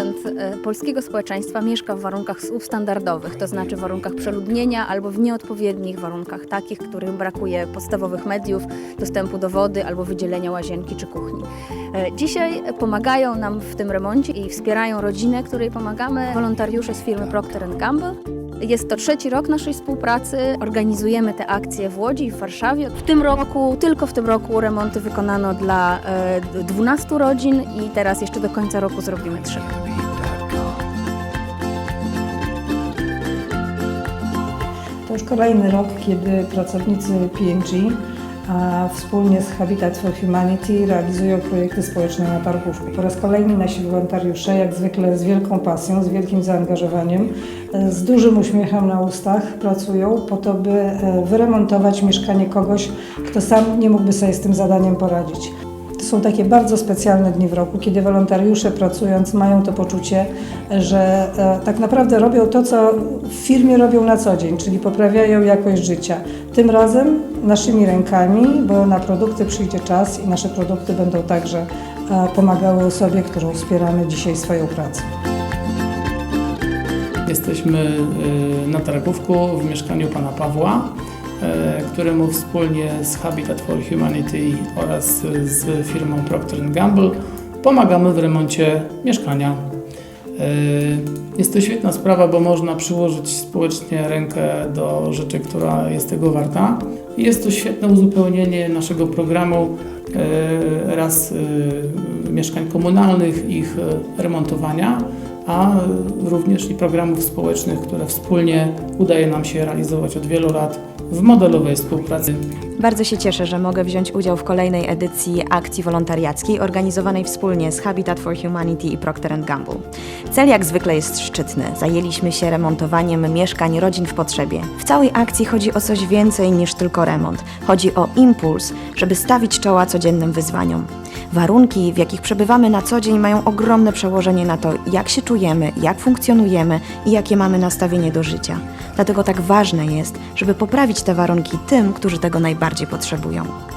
e, polskiego społeczeństwa mieszka w warunkach substandardowych, to znaczy w warunkach przeludnienia albo w nieodpowiednich warunkach, takich, których brakuje podstawowych mediów, dostępu do wody albo wydzielenia łazienki czy kuchni. E, Dzisiaj pomagają nam w tym remoncie i wspierają rodzinę, której pomagamy, wolontariusze z firmy Procter Gamble. Jest to trzeci rok naszej współpracy. Organizujemy te akcje w Łodzi i w Warszawie. W tym roku, tylko w tym roku remonty wykonano dla e, 12 rodzin i teraz jeszcze do końca roku zrobimy trzy. To już kolejny rok, kiedy pracownicy PNG a wspólnie z Habitat for Humanity realizują projekty społeczne na Targówku. Po raz kolejny nasi wolontariusze, jak zwykle z wielką pasją, z wielkim zaangażowaniem, e, z dużym uśmiechem na ustach pracują po to, by e, wyremontować mieszkanie kogoś, kto sam nie mógłby sobie z tym zadaniem poradzić. Są takie bardzo specjalne dni w roku, kiedy wolontariusze pracując mają to poczucie, że e, tak naprawdę robią to, co w firmie robią na co dzień, czyli poprawiają jakość życia. Tym razem naszymi rękami, bo na produkty przyjdzie czas i nasze produkty będą także e, pomagały osobie, którą wspieramy dzisiaj swoją pracą. Jesteśmy y, na Targówku w mieszkaniu pana Pawła, któremu wspólnie z Habitat for Humanity oraz z firmą Procter Gamble pomagamy w remoncie mieszkania. Y, Jest to świetna sprawa, bo można przyłożyć społecznie rękę do rzeczy, która jest tego warta. Jest to świetne uzupełnienie naszego programu y, raz mieszkań komunalnych, ich remontowania, a również i programów społecznych, które wspólnie udaje nam się realizować od wielu lat w modelowej współpracy. Bardzo się cieszę, że mogę wziąć udział w kolejnej edycji akcji wolontariackiej organizowanej wspólnie z Habitat for Humanity i Procter Gamble. Cel jak zwykle jest szczytny. Zajęliśmy się remontowaniem mieszkań rodzin w potrzebie. W całej akcji chodzi o coś więcej niż tylko remont. Chodzi o impuls, żeby stawić czoła codziennym wyzwaniom. Warunki, w jakich przebywamy na co dzień, mają ogromne przełożenie na to, jak się czujemy, jak funkcjonujemy i jakie mamy nastawienie do życia. Dlatego tak ważne jest, żeby poprawić te warunki tym, którzy tego najbardziej potrzebują.